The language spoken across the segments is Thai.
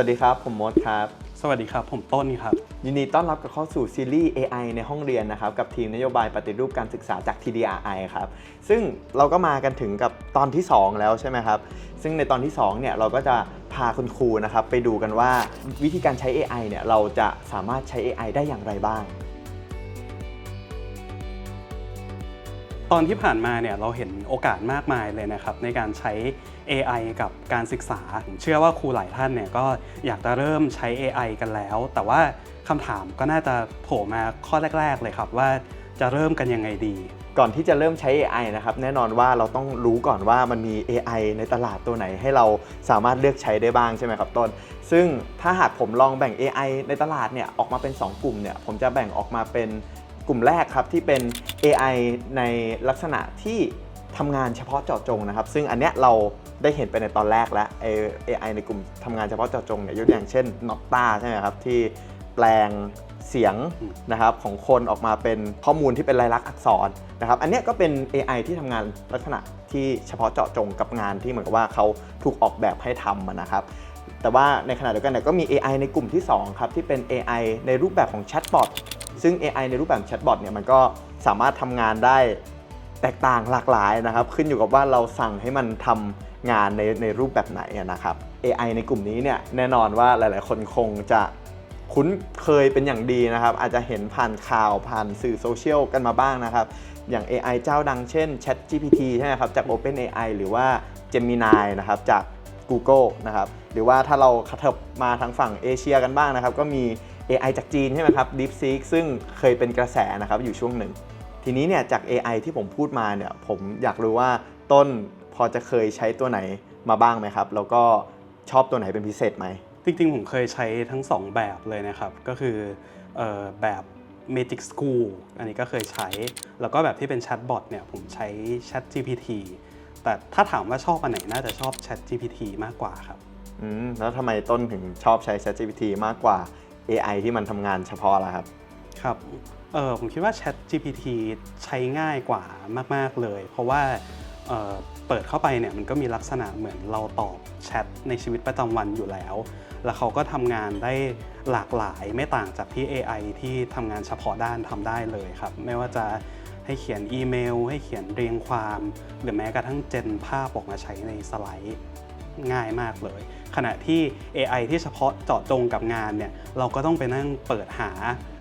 วัสดีครับ ผมมดครับ สวัสดีครับ ผมต้นครับ ยินดีต้อนรับกับเข้าสู่ซีรีส์ AI ในห้องเรียนนะครับ กับทีมนโยบายปฏิรูปการศึกษาจาก TDRI ครับ ซึ่งเราก็มากันถึงกับตอนที่ 2 แล้วใช่ไหมครับ ซึ่งในตอนที่ 2 เนี่ย เราก็จะพาคุณครูนะครับ ไปดูกันว่าวิธีการใช้ AI เนี่ย เราจะสามารถใช้ AI ได้อย่างไรบ้าง ตอนที่ผ่านมาเนี่ย เราเห็นโอกาสมากมายเลยนะครับในการใช้ AI กับการศึกษา เชื่อว่าครูหลายท่านเนี่ยก็อยากจะเริ่มใช้ AI กันแล้ว แต่ว่าคำถามก็น่าจะโผล่มาข้อแรก ๆ เลยครับว่าจะเริ่มกันยังไงดี ก่อนที่จะเริ่มใช้ AI นะครับแน่นอนว่าเราต้องรู้ก่อนว่ามันมี AI ในตลาดตัวไหนให้เราสามารถเลือกใช้ได้บ้างใช่ไหมครับต้น ซึ่งถ้าหากผมลองแบ่ง AI ในตลาดเนี่ยออกมาเป็น 2 กลุ่มเนี่ยผมจะแบ่งออกมาเป็นกลุ่มแรกครับที่เป็น AI ในลักษณะที่ ทำงานเฉพาะเจาะจงนะครับ ซึ่งอันเนี้ยเราได้เห็นไปในตอนแรกแล้วไอ้ AI ในกลุ่มทำงานเฉพาะเจาะจงเนี่ยยกตัวอย่างเช่น n o t a ใช่ไหมครับที่แปลงเสียงนะครับของคนออกมาเป็นข้อมูลที่เป็นลายลักษณ์อักษรนะครับ อันเนี้ยก็เป็น AI ที่ทำงานลักษณะที่เฉพาะเจาะจงกับงานที่เหมือนกับว่าเขาถูกออกแบบให้ทำนะครับ แต่ว่าในขณะเดียวกันเนี่ยก็มี AI ในกลุ่มที่2ครับที่เป็น AI ในรูปแบบของแชทบอทซึ่ง AI ในรูปแบบแชทบอทเนี่ยมันก็สามารถทำงานได้ แตกต่างหลากหลายนะครับ ขึ้นอยู่กับว่าเราสั่งให้มันทำงานในในรูปแบบไหนนะครับ AI ในกลุ่มนี้เนี่ยแน่นอนว่าหลาย ๆ คนคงจะคุ้นเคยเป็นอย่างดีนะครับ อาจจะเห็นผ่านข่าวผ่านสื่อโซเชียลกันมาบ้างนะครับอย่าง AI เจ้าดังเช่น ChatGPT ใช่ไหมครับจาก OpenAI หรือว่า Gemini นะครับจาก Google นะครับหรือว่าถ้าเราขับมาทางฝั่งเอเชียกันบ้างนะครับ ก็มี AI จากจีนใช่ไหมครับ DeepSeek ซึ่งเคยเป็นกระแสนะครับอยู่ช่วงหนึ่ง ทีนี้เนี่ยจาก AI ที่ผมพูดมาเนี่ยผมอยากรู้ว่าต้นพอจะเคยใช้ตัวไหนมาบ้างไหมครับ แล้วก็ชอบตัวไหนเป็นพิเศษไหม จริงๆ ผมเคยใช้ทั้ง 2 แบบเลยนะครับ ก็คือเออแบบ Magic School อันนี้ก็เคยใช้ แล้วก็แบบที่เป็นแชทบอทเนี่ยผมใช้ Chat GPT แต่ถ้าถามว่าชอบอันไหนน่าจะชอบ Chat GPT มากกว่าครับอืมแล้วทำไมต้นถึงชอบใช้ ChatGPT มากกว่า AI ที่มันทำงานเฉพาะล่ะครับ ครับ เออผมคิดว่า Chat GPT ใช้ง่ายกว่ามาก ๆ เลย เพราะว่าเเปิดเข้าไปเนี่ยมันก็มีลักษณะเหมือนเราตอบแชทในชีวิตประจำวันอยู่แล้ว แล้วเขาก็ทำงานได้หลากหลายไม่ต่างจากที่ AI ที่ทำงานเฉพาะด้านทำได้เลยครับ ไม่ว่าจะให้เขียนอีเมล ให้เขียนเรียงความ หรือแม้กระทั่งเจนภาพออกมาใช้ในสไลด์ง่ายมากเลย ขณะที่ AI ที่เฉพาะเจาะจงกับงานเนี่ยเราก็ต้องไปนั่งเปิดหา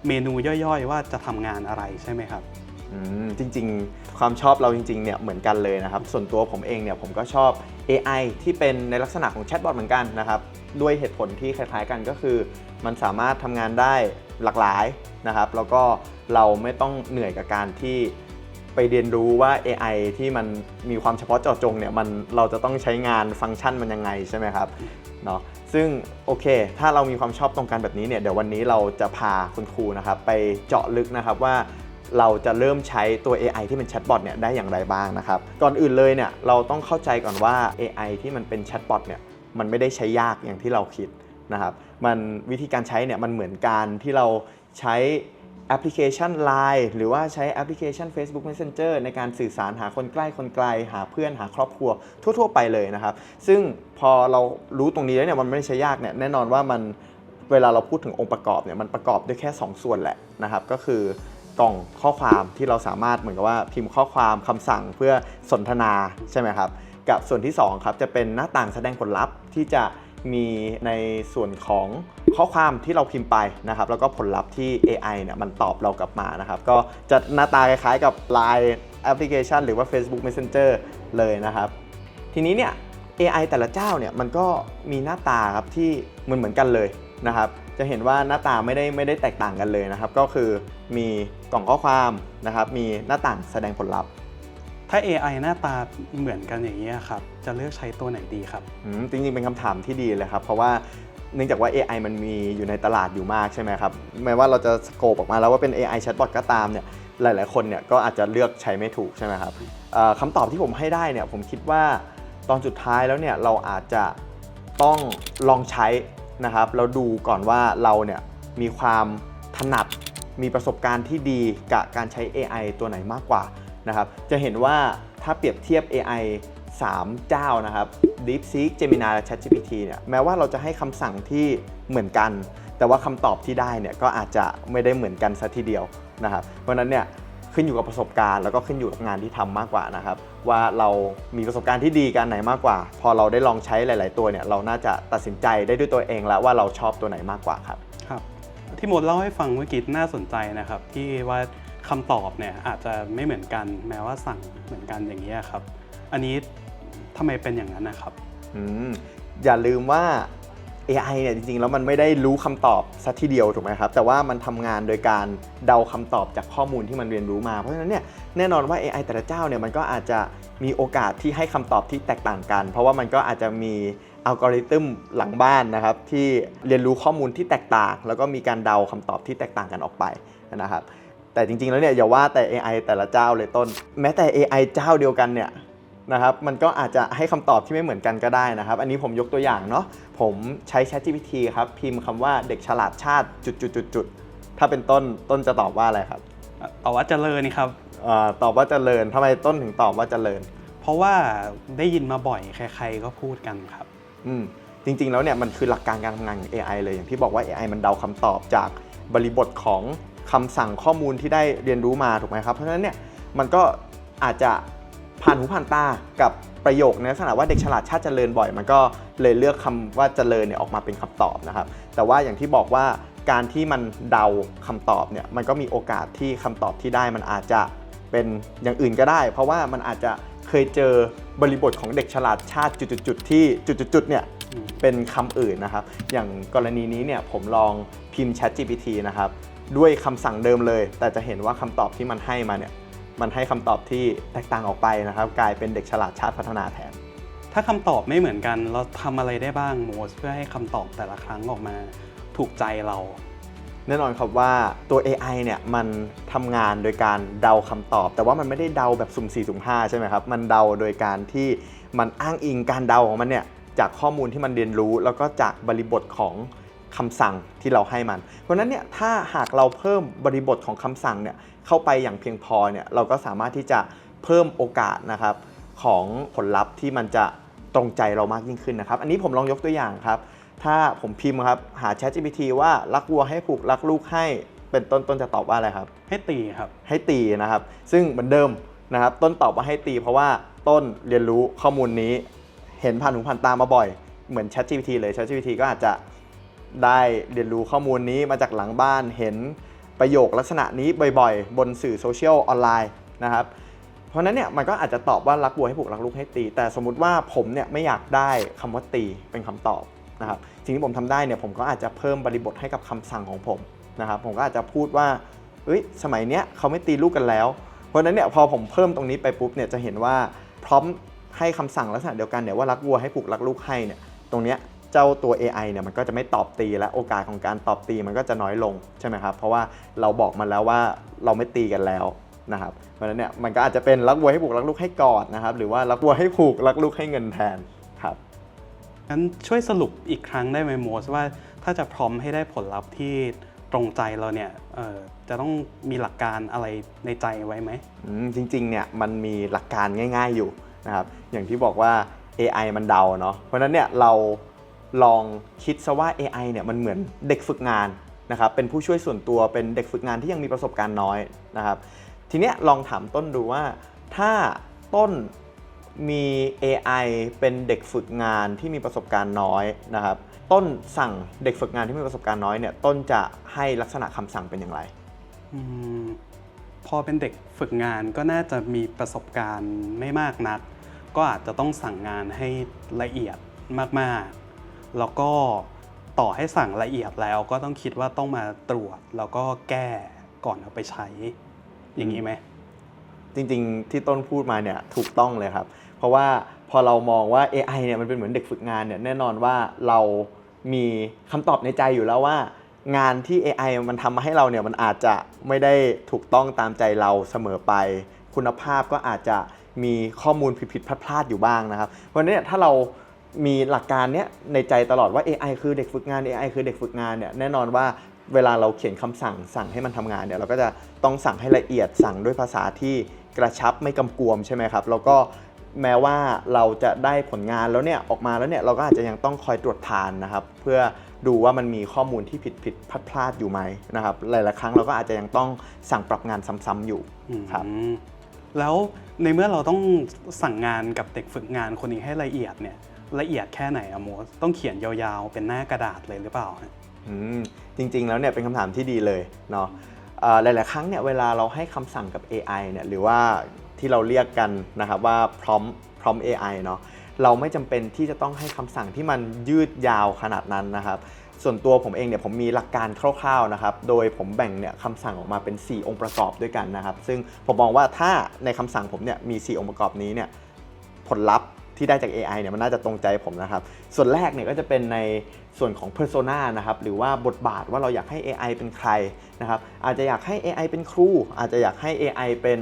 เมนูย่อยๆ ว่าจะทำงานอะไรใช่ไหมครับอืมจริงๆ ความชอบเราจริงๆ เนี่ยเหมือนกันเลยนะครับ ส่วนตัวผมเองเนี่ยผมก็ชอบ AI ที่เป็นในลักษณะของแชทบอทเหมือนกันนะครับ ด้วยเหตุผลที่คล้ายๆกันก็คือ มันสามารถทำงานได้หลากหลายนะครับ แล้วก็เราไม่ต้องเหนื่อยกับการที่ ไปเรียนรู้ว่า AI ที่มันมีความเฉพาะเจาะจงเนี่ยมันเราจะต้องใช้งานฟังก์ชันมันยังไงใช่ไหมครับเนาะซึ่งโอเค ถ้าเรามีความชอบตรงกันแบบนี้เนี่ยเดี๋ยววันนี้เราจะพาคุณครูนะครับไปเจาะลึกนะครับว่าเราจะเริ่มใช้ตัว AI ที่เป็นแชทบอทเนี่ยได้อย่างไรบ้างนะครับ ก่อนอื่นเลยเนี่ยเราต้องเข้าใจก่อนว่า AI ที่มันเป็นแชทบอทเนี่ยมันไม่ได้ใช้ยากอย่างที่เราคิดนะครับ มันวิธีการใช้เนี่ยมันเหมือนการที่เราใช้ แอปพลิเคชัน Line หรือว่าใช้แอปพลิเคชัน Facebook Messenger ในการสื่อสารหาคนใกล้คนไกล หาเพื่อนหาครอบครัว ทั่ว ๆ ไปเลยนะครับ ซึ่งพอเรารู้ตรงนี้แล้วเนี่ยมันไม่ใช้ยากเนี่ยแน่นอนว่ามันเวลาเราพูดถึงองค์ประกอบเนี่ยมันประกอบด้วยแค่ 2 ส่วนแหละนะครับ ก็คือกล่องข้อความที่เราสามารถเหมือนกับว่าพิมพ์ข้อความคำสั่งเพื่อสนทนาใช่ไหมครับ กับส่วนที่2ครับจะเป็นหน้าต่างแสดงผลลัพธ์ที่จะ มีในส่วนของข้อความที่เราพิมพ์ไปนะครับ แล้วก็ผลลัพธ์ที่ AI เนี่ยมันตอบเรากลับมานะครับ ก็จะหน้าตาคล้ายๆกับ Line แอปพลิเคชันหรือว่า Facebook Messenger เลยนะครับ ทีนี้เนี่ย AI แต่ละเจ้าเนี่ยมันก็มีหน้าตาครับที่เหมือนเหมือนกันเลยนะครับ จะเห็นว่าหน้าตาไม่ได้ไม่ได้แตกต่างกันเลยนะครับ ก็คือมีกล่องข้อความนะครับ มีหน้าต่างแสดงผลลัพธ์ ถ้า AI หน้าตาเหมือนกันอย่างนี้ยครับ จะเลือกใช้ตัวไหนดีครับ อืมจริงๆ เป็นคำถามที่ดีเลยครับ เพราะว่าเนื่องจากว่า AI มันมีอยู่ในตลาดอยู่มากใช่ไหมครับแม้ว่าเราจะสโคปออกมาแล้วว่าเป็น AI chatbot ก็ตามเนี่ยหลายๆ คนเนี่ยก็อาจจะเลือกใช้ไม่ถูกใช่ไหมครับเอ่อคำตอบที่ผมให้ได้เนี่ยผมคิดว่าตอนสุดท้ายแล้วเนี่ยเราอาจจะต้องลองใช้นะครับแล้วดูก่อนว่าเราเนี่ยมีความถนัดมีประสบการณ์ที่ดีกับการใช้ AI ตัวไหนมากกว่า นะครับ จะเห็นว่าถ้าเปรียบเทียบ AI 3 เจ้านะครับ DeepSeek Gemini และ ChatGPT เนี่ยแม้ว่าเราจะให้คำสั่งที่เหมือนกัน แต่ว่าคำตอบที่ได้เนี่ยก็อาจจะไม่ได้เหมือนกันซะทีเดียวนะครับเพราะนั้นเนี่ยขึ้นอยู่กับประสบการณ์แล้วก็ขึ้นอยู่กับงานที่ทำมากกว่านะครับ ว่าเรามีประสบการณ์ที่ดีกันไหนมากกว่า พอเราได้ลองใช้หลาย ๆ ตัวเนี่ยเราน่าจะตัดสินใจได้ด้วยตัวเองแล้วว่าเราชอบตัวไหนมากกว่าครับครับ ที่มดเล่าให้ฟังเมื่อกี้น่าสนใจนะครับ ที่ว่า คำตอบเนี่ยอาจจะไม่เหมือนกันแม้ว่าสั่งเหมือนกันอย่างนี้ยครับ อันนี้ทำไมเป็นอย่างนั้นนะครับ อืมอย่าลืมว่า AI เนี่ยจริงๆ แล้วมันไม่ได้รู้คำตอบซะทีเดียวถูกไหมครับ แต่ว่ามันทำงานโดยการเดาคำตอบจากข้อมูลที่มันเรียนรู้มา เพราะฉะนั้นเนี่ยแน่นอนว่า AI แต่ละเจ้าเนี่ยมันก็อาจจะมีโอกาสที่ให้คำตอบที่แตกต่างกัน เพราะว่ามันก็อาจจะมีอัลกอริทึมหลังบ้านนะครับที่เรียนรู้ข้อมูลที่แตกต่าง แล้วก็มีการเดาคำตอบที่แตกต่างกันออกไปนะครับ แต่จริง ๆ แล้วเนี่ยอย่าว่าแต่ AI แต่ละเจ้าเลยต้น แม้แต่ AI เจ้าเดียวกันเนี่ยนะครับมันก็อาจจะให้คำตอบที่ไม่เหมือนกันก็ได้นะครับ อันนี้ผมยกตัวอย่างเนาะผมใช้ ChatGPT ครับ พิมพ์คำว่าเด็กฉลาดชาติจุดๆๆๆถ้าเป็นต้นต้นจะตอบว่าอะไรครับตอบว่าเจริญครับ เออตอบว่าเจริญทำไมต้นถึงตอบว่าเจริญ เพราะว่าได้ยินมาบ่อยใคร ๆก็พูดกันครับ อืมจริงๆ แล้วเนี่ยมันคือหลักการการทำงานของ AI เลยอย่างที่บอกว่า AI มันเดาคำตอบจากบริบทของ คำสั่งข้อมูลที่ได้เรียนรู้มาถูกไหมครับเพราะฉะนั้นเนี่ยมันก็อาจจะผ่านหูผ่านตากับประโยคในลักษณะว่าเด็กฉลาดชาติเจริญบ่อย มันก็เลยเลือกคำว่าเจริญเนี่ยออกมาเป็นคำตอบนะครับ แต่ว่าอย่างที่บอกว่าการที่มันเดาคำตอบเนี่ยมันก็มีโอกาสที่คำตอบที่ได้มันอาจจะเป็นอย่างอื่นก็ได้ เพราะว่ามันอาจจะเคยเจอบริบทของเด็กฉลาดชาติจุดๆที่จุดๆเนี่ยเป็นคำอื่นนะครับ อย่างกรณีนี้เนี่ยผมลองพิมพ์ Chat GPT นะครับ ด้วยคำสั่งเดิมเลย แต่จะเห็นว่าคำตอบที่มันให้มาเนี่ยมันให้คำตอบที่แตกต่างออกไปนะครับ กลายเป็นเด็กฉลาดชาติพัฒนาแทน ถ้าคำตอบไม่เหมือนกัน เราทำอะไรได้บ้างโมสเพื่อให้คำตอบแต่ละครั้งออกมาถูกใจเรา แน่นอนครับว่าตัว AI เนี่ยมันทำงานโดยการเดาคำตอบ แต่ว่ามันไม่ได้เดาแบบสุ่ม4สุ่ม5ใช่ไหมครับมันเดาโดยการที่มันอ้างอิงการเดาของมันเนี่ยจากข้อมูลที่มันเรียนรู้ แล้วก็จากบริบทของ คำสั่งที่เราให้มัน เพราะฉะนั้นเนี่ยถ้าหากเราเพิ่มบริบทของคำสั่งเนี่ยเข้าไปอย่างเพียงพอเนี่ยเราก็สามารถที่จะเพิ่มโอกาสนะครับของผลลัพธ์ที่มันจะตรงใจเรามากยิ่งขึ้นนะครับ อันนี้ผมลองยกตัวอย่างครับ ถ้าผมพิมพ์ครับหา Chat GPT ว่ารักวัวให้ผูกรักลูกให้เป็นต้นต้นจะตอบว่าอะไรครับ ให้ตีครับ ให้ตีนะครับ ซึ่งเหมือนเดิมนะครับ ต้นตอบว่าให้ตี เพราะว่าต้นเรียนรู้ข้อมูลนี้ เห็นผ่านหูผ่านตามาบ่อย เหมือน Chat GPT เลย Chat GPT ก็อาจจะ ได้เรียนรู้ข้อมูลนี้มาจากหลังบ้านเห็นประโยคลักษณะนี้บ่อยๆ บนสื่อโซเชียลออนไลน์นะครับเพราะนั้นเนี่ยมันก็อาจจะตอบว่ารักบัวให้ผูกรักลูกให้ตี แต่สมมุติว่าผมเนี่ยไม่อยากได้คำว่าตีเป็นคำตอบนะครับสิ่งที่ผมทำได้เนี่ยผมก็อาจจะเพิ่มบริบทให้กับคำสั่งของผมนะครับผมก็อาจจะพูดว่าเอ้ยสมัยเนี้ยเขาไม่ตีลูกกันแล้ว เพราะนั้นเนี่ยพอผมเพิ่มตรงนี้ไปปุ๊บเนี่ยจะเห็นว่าพร้อมให้คำสั่งลักษณะเดียวกันเนี่ยว่ารักวัวให้ผูกรักลูกให้เนี่ยตรงเนี้ย เจ้าตัว AI เนี่ยมันก็จะไม่ตอบตีและโอกาสของการตอบตีมันก็จะน้อยลงใช่ไหมครับเพราะว่าเราบอกมันแล้วว่าเราไม่ตีกันแล้วนะครับเพราะฉะนั้นเนี่ยมันก็อาจจะเป็นรักวัวให้ผูกรักลูกให้กอดนะครับหรือว่ารักวัวให้ผูกรักลูกให้เงินแทนครับงั้นช่วยสรุปอีกครั้งได้ไหมโมสว่าถ้าจะพร้อมให้ได้ผลลัพธ์ที่ตรงใจเราเนี่ยเอ่อจะต้องมีหลักการอะไรในใจไว้ไหมอืมจริงๆเนี่ยมันมีหลักการง่าย ๆอยู่นะครับอย่างที่บอกว่า AI มันเดาเนาะเพราะฉะนั้นเนี่ยเรา ลองคิดซะว่า AI เนี่ยมันเหมือนเด็กฝึกงานนะครับเป็นผู้ช่วยส่วนตัวเป็นเด็กฝึกงานที่ยังมีประสบการณ์น้อยนะครับทีเนี้ยลองถามต้นดูว่า ถ้าต้นมี AI เป็นเด็กฝึกงานที่มีประสบการณ์น้อยนะครับต้นสั่งเด็กฝึกงานที่มีประสบการณ์น้อยเนี่ยต้นจะให้ลักษณะคำสั่งเป็นอย่างไรอมพอเป็นเด็กฝึกงานก็น่าจะมีประสบการณ์ไม่มากนัก ก็อาจจะต้องสั่งงานให้ละเอียดมากๆ แล้วก็ต่อให้สั่งละเอียดแล้วก็ต้องคิดว่าต้องมาตรวจ แล้วก็แก้ก่อนเอาไปใช้ อย่างนี้ไหมจริงๆ ที่ต้นพูดมาเนี่ยถูกต้องเลยครับ เพราะว่าพอเรามองว่า AI เนี่ยมันเป็นเหมือนเด็กฝึกงานเนี่ยแน่นอนว่าเรามีคำตอบในใจอยู่แล้วว่า งานที่ AI มันทำมาให้เราเนี่ยมันอาจจะไม่ได้ถูกต้องตามใจเราเสมอไป คุณภาพก็อาจจะมีข้อมูลผิดๆพลาดๆอยู่บ้างนะครับ เพราะฉะนั้นนี่ยถ้าเรา มีหลักการเนี้ยในใจตลอดว่า AI คือเด็กฝึกงาน AI คือเด็กฝึกงานเนี่ยแน่นอนว่าเวลาเราเขียนคำสั่งสั่งให้มันทำงานเนี่ยเราก็จะต้องสั่งให้ละเอียดสั่งด้วยภาษาที่กระชับไม่กำกวมใช่ไหมครับแล้วก็แม้ว่าเราจะได้ผลงานแล้วเนี่ยออกมาแล้วเนี่ยเราก็อาจจะยังต้องคอยตรวจทานนะครับ เพื่อดูว่ามันมีข้อมูลที่ผิดผิดพลาดพลาดอยู่ไหมนะครับหลายๆครั้งเราก็อาจจะยังต้องสั่งปรับงานซ้ำๆอยู่ครับแล้วในเมื่อเราต้องสั่งงานกับเด็กฝึกงานคนนี้ให้ละเอียดเนี่ย ละเอียดแค่ไหนอะโมสต้องเขียนยาวๆ เป็นหน้ากระดาษเลยหรือเปล่าอืมจริงๆแล้วเนี่ยเป็นคำถามที่ดีเลยเนาะหลาย ๆ ครั้งเนี่ยเวลาเราให้คำสั่งกับ AI เนี่ยหรือว่าที่เราเรียกกันนะครับว่าพร้อมพร้อม AI เนาะเราไม่จำเป็นที่จะต้องให้คำสั่งที่มันยืดยาวขนาดนั้นนะครับส่วนตัวผมเองเนี่ยผมมีหลักการคร่าวๆนะครับ โดยผมแบ่งเนี่ยคำสั่งออกมาเป็น 4 องค์ประกอบด้วยกันนะครับ ซึ่งผมมองว่าถ้าในคำสั่งผมเนี่ยมี 4 องค์ประกอบนี้เนี่ยผลลัพธ์ ที่ได้จาก AI เนี่ยมันน่าจะตรงใจผมนะครับ ส่วนแรกเนี่ยก็จะเป็นในส่วนของ Persona นะครับหรือว่าบทบาทว่าเราอยากให้ AI เป็นใครนะครับอาจจะอยากให้ AI เป็นครู อาจจะอยากให้ AI เป็น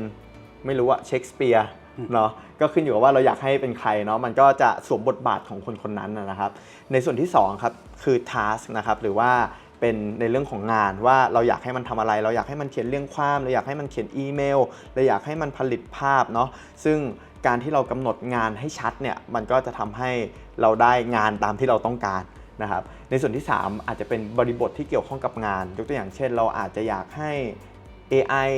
ไม่รู้ว่าเชคสเปียร์เนาะก็ขึ้นอยู่กับว่าเราอยากให้เป็นใครเนาะมันก็จะสวมบทบาทของคนคนนั้นนะนะครับ ในส่วนที่2ครับคือ task นะครับหรือว่า เป็นในเรื่องของงานว่าเราอยากให้มันทำอะไร เราอยากให้มันเขียนเรื่องความเราอยากให้มันเขียนอีเมลเราอยากให้มันผลิตภาพเนาะซึ่งการที่เรากำหนดงานให้ชัดเนี่ยมันก็จะทำให้เราได้งานตามที่เราต้องการนะครับในส่วนที่ 3 อาจจะเป็นบริบทที่เกี่ยวข้องกับงาน ยกตัวอย่างเช่น เราอาจจะอยากให้ AI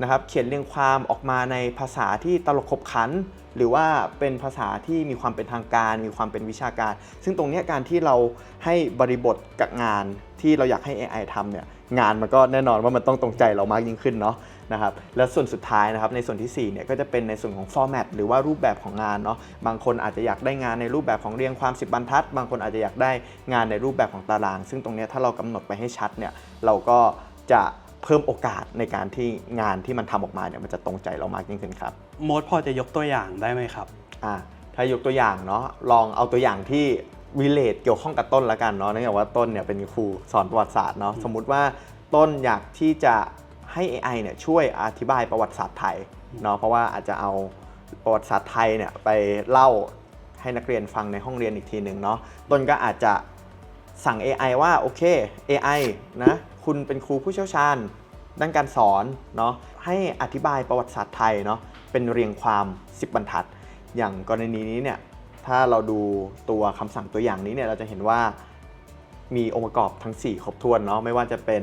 นะครับเขียนเรียงความออกมาในภาษาที่ตลกขบขัน หรือว่าเป็นภาษาที่มีความเป็นทางการ มีความเป็นวิชาการ ซึ่งตรงนี้การที่เราให้บริบทกับงานที่เราอยากให้ AI ทำเนี่ยงานมันก็แน่นอนว่ามันต้องตรงใจเรามากยิ่งขึ้นเนาะนะครับและส่วนสุดท้ายนะครับในส่วนที่4เนี่ยก็จะเป็นในส่วนของ format หรือว่ารูปแบบของงานเนาะบางคนอาจจะอยากได้งานในรูปแบบของเรียงความ 10 บรรทัด บางคนอาจจะอยากได้งานในรูปแบบของตาราง ซึ่งตรงนี้ถ้าเรากำหนดไปให้ชัดเนี่ยเราก็จะ เพิ่มโอกาสในการที่งานที่มันทำออกมาเนี่ยมันจะตรงใจเรามากยิ่งขึ้นครับโมดพอจะยกตัวอย่างได้ไหมครับอะถ้ายกตัวอย่างเนาะลองเอาตัวอย่างที่วิเลตเกี่ยวข้องกับต้นละกันเนาะเนื่องจากว่าต้นเนี่ยเป็นครูสอนประวัติศาสตร์เนาะสมมุติว่าต้นอยากที่จะให้ AI เนี่ยช่วยอธิบายประวัติศาสตร์ไทยเนาะเพราะว่าอาจจะเอาประวัติศาสตร์ไทยเนี่ยไปเล่าให้นักเรียนฟังในห้องเรียนอีกทีหนึ่งเนาะต้นก็อาจจะสั่ง AI ว่าโอเค AI นะ คุณเป็นครูผู้เชี่ยวชาญ ด้านการสอนเนาะให้อธิบายประวัติศาสตร์ไทยเนาะเป็นเรียงความ 10 บรรทัด อย่างกรณีนี้เนี่ยถ้าเราดูตัวคำสั่งตัวอย่างนี้เนี่ยเราจะเห็นว่ามีองค์ประกอบทั้ง 4 ครบถ้วนเนาะไม่ว่าจะเป็น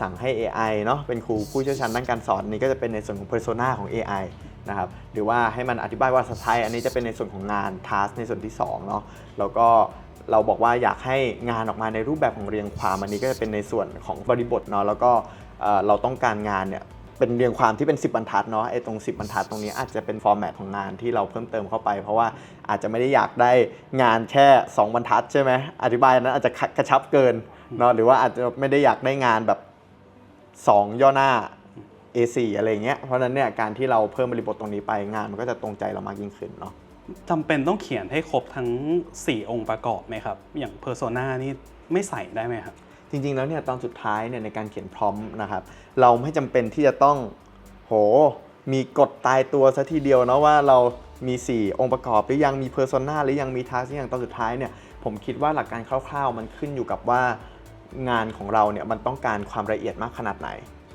สั่งให้ AI เนาะเป็นครูผู้เชี่ยวชาญด้านการสอนนี่ก็จะเป็นในส่วนของ persona ของ AI นะครับหรือว่าให้มันอธิบายว่าภาษาไทยอันนี้จะเป็นในส่วนของงาน task ในส่วนที่2เนาะแล้วก็ เราบอกว่าอยากให้งานออกมาในรูปแบบของเรียงความอันนี้ก็จะเป็นในส่วนของบริบทเนาะแล้วก็เราต้องการงานเนี่ยเป็นเรียงความที่เป็น 10บรรทัดเนาะไอ้ตรง 10บรรทัดตรงนี้อาจจะเป็นฟอร์แมตของงานที่เราเพิ่มเติมเข้าไป เพราะว่าอาจจะไม่ได้อยากได้งานแค่ 2 บรรทัดใช่ไหมอธิบายนั้นอาจจะกระชับเกินเนาะหรือว่าอาจจะไม่ได้อยากได้งานแบบ 2 ย่อหน้า A4 อะไรเงี้ยเพราะนั้นเนี่ยการที่เราเพิ่มบริบทตรงนี้ไปงานมันก็จะตรงใจเรามากยิ่งขึ้นเนาะ จำเป็นต้องเขียนให้ครบทั้ง 4 องค์ประกอบไหมครับ อย่าง Persona นี่ไม่ใส่ได้ไหมครับ จริง ๆ แล้วเนี่ยตอนสุดท้ายเนี่ยในการเขียนพร้อมนะครับ เราไม่จำเป็นที่จะต้องโห มีกฎตายตัวซะทีเดียวนะว่าเรามี 4 องค์ประกอบหรือยังมีเพอร์โซนาหรือยังมีทัสหรือยังตอนสุดท้ายเนี่ยผมคิดว่าหลักการคร่าว ๆ มันขึ้นอยู่กับว่างานของเราเนี่ยมันต้องการความละเอียดมากขนาดไหน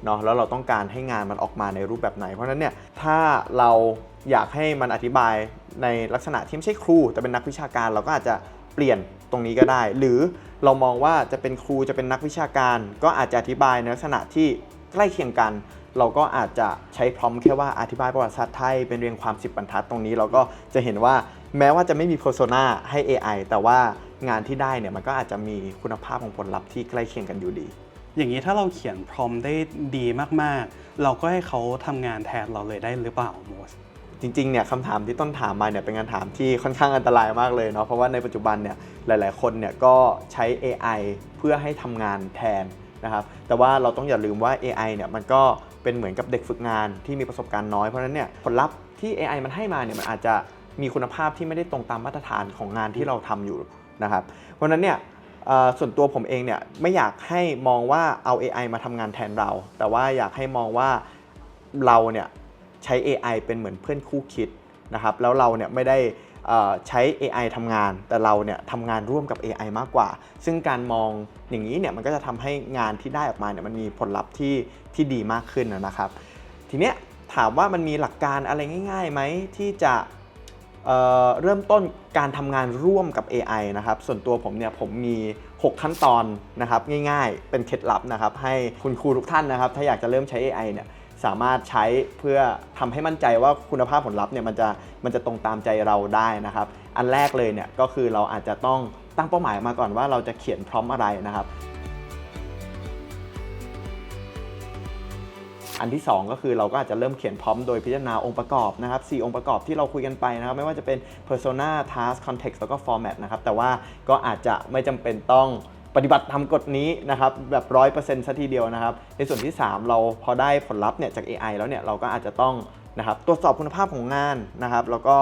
เนาะแล้วเราต้องการให้งานมันออกมาในรูปแบบไหน เพราะฉะนั้นเนี่ยถ้าเราอยากให้มันอธิบาย ในลักษณะที่ไม่ใช่ครู แต่เป็นนักวิชาการเราก็อาจจะเปลี่ยนตรงนี้ก็ได้ หรือเรามองว่าจะเป็นครูจะเป็นนักวิชาการ ก็อาจจะอธิบายในลักษณะที่ใกล้เคียงกัน เราก็อาจจะใช้พร้อมแค่ว่าอธิบายประวัติศาสตร์ไทยเป็นเรียงความ10บรรทัดตรงนี้ เราก็จะเห็นว่าแม้ว่าจะไม่มี persona ให้ AI แต่ว่างานที่ได้เนี่ยมันก็อาจจะมีคุณภาพของผลลัพธ์ที่ใกล้เคียงกันอยู่ดีอย่างนี้ถ้าเราเขียนพรอมได้ดีมาก ๆ เราก็ให้เขาทำงานแทนเราเลยได้หรือเปล่าโมส จริงๆเนี่ยคำถามที่ต้นถามมาเนี่ยเป็นคำถามที่ค่อนข้างอันตรายมากเลยเนาะเพราะว่าในปัจจุบันเนี่ยหลาย ๆ คนเนี่ยก็ใช้ AI เพื่อให้ทำงานแทนนะครับแต่ว่าเราต้องอย่าลืมว่า AI เนี่ยมันก็เป็นเหมือนกับเด็กฝึกงานที่มีประสบการณ์น้อยเพราะฉะนั้นเนี่ยผลลัพธ์ที่ AI มันให้มาเนี่ยมันอาจจะมีคุณภาพที่ไม่ได้ตรงตามมาตรฐานของงานที่เราทำอยู่นะครับเพราะฉะนั้นเนี่ยส่วนตัวผมเองเนี่ยไม่อยากให้มองว่าเอา AI มาทำงานแทนเรา แต่ว่าอยากให้มองว่าเราเนี่ย ใช้ AI เป็นเหมือนเพื่อนคู่คิดนะครับแล้วเราเนี่ยไม่ได้ใช้ AI ทำงาน แต่เราเนี่ยทำงานร่วมกับ AI มากกว่า ซึ่งการมองอย่างนี้เนี่ยมันก็จะทำให้งานที่ได้ออกมาเนี่ยมันมีผลลัพธ์ที่ที่ดีมากขึ้นนะครับ ทีเนี้ยถามว่ามันมีหลักการอะไรง่ายๆไหมที่จะเเริ่มต้นการทำงานร่วมกับ AI นะครับ ส่วนตัวผมเนี่ยผมมี 6 ขั้นตอนนะครับง่ายๆ เป็นเคล็ดลับนะครับให้คุณครูทุกท่านนะครับ ถ้าอยากจะเริ่มใช้ AI เนี่ย สามารถใช้เพื่อทำให้มั่นใจว่าคุณภาพผลลัพธ์เนี่ยมันจะมันจะตรงตามใจเราได้นะครับ อันแรกเลยเนี่ยก็คือเราอาจจะต้องตั้งเป้าหมายมาก่อนว่าเราจะเขียนพร้อมอะไรนะครับ อันที่ 2 ก็คือเราก็อาจจะเริ่มเขียนพร้อมโดยพิจารณาองค์ประกอบนะครับ4องค์ประกอบที่เราคุยกันไปนะครับ ไม่ว่าจะเป็น persona task context แล้วก็ format นะครับ แต่ว่าก็อาจจะไม่จำเป็นต้อง ปฏิบัติทำกฎนี้นะครับแบบร้อยเปอร์เซ็นต์ซะทีเดียวนะครับ ในส่วนที่ 3 เราพอได้ผลลัพธ์เนี่ยจาก AI แล้วเนี่ยเราก็อาจจะต้องนะครับตรวจสอบคุณภาพของงานนะครับ แล้วก็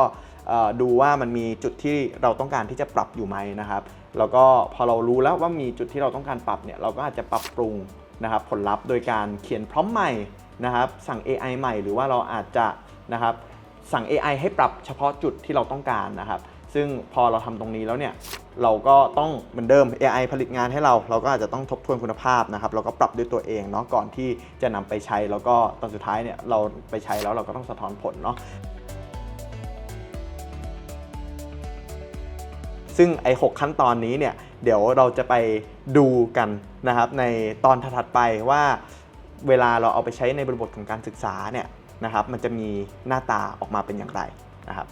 ดูว่ามันมีจุดที่เราต้องการที่จะปรับอยู่ไหมนะครับแล้วก็พอเรารู้แล้วว่ามีจุดที่เราต้องการปรับเนี่ยเราก็อาจจะปรับปรุงนะครับผลลัพธ์โดยการเขียนพร้อมใหม่นะครับสั่ง AI ใหม่หรือว่าเราอาจจะนะครับสั่ง AI ให้ปรับเฉพาะจุดที่เราต้องการนะครับ ซึ่งพอเราทำตรงนี้แล้วเนี่ยเราก็ต้องเหมือนเดิม AI ผลิตงานให้เรา เราก็อาจจะต้องทบทวนคุณภาพนะครับแล้วก็ปรับด้วยตัวเองเนาะก่อนที่จะนำไปใช้แล้วก็ตอนสุดท้ายเนี่ยเราไปใช้แล้วเราก็ต้องสะท้อนผลเนาะซึ่งไอ้6ขั้นตอนนี้เนี่ยเดี๋ยวเราจะไปดูกันนะครับในตอนถัดไปว่าเวลาเราเอาไปใช้ในบริบทของการศึกษาเนี่ยนะครับมันจะมีหน้าตาออกมาเป็นอย่างไรนะครับ